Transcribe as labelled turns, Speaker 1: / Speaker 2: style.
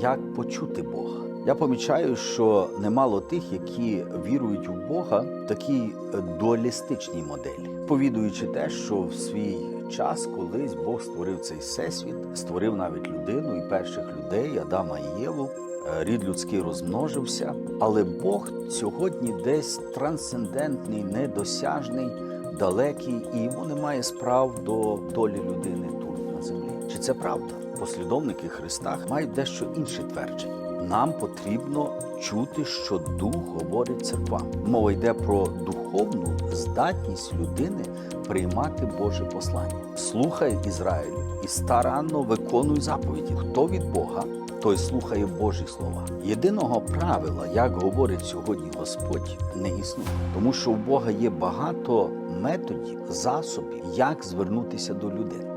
Speaker 1: як почути Бога. Я помічаю, що немало тих, які вірують у Бога, в такій е, дуалістичній моделі, повідуючи те, що в свій час колись Бог створив цей всесвіт, створив навіть людину і перших людей Адама і Єву. Е, Рід людський розмножився, але Бог сьогодні десь трансцендентний, недосяжний, далекий, і йому немає справ до долі людини тут на землі. Чи це правда? Послідовники Христа мають дещо інше твердження. Нам потрібно чути, що дух говорить церквам. Мова йде про духовну здатність людини приймати Боже послання. Слухай Ізраїлю і старанно виконуй заповіді. Хто від Бога, той слухає Божі слова. Єдиного правила, як говорить сьогодні Господь, не існує, тому що у Бога є багато методів, засобів, як звернутися до людини.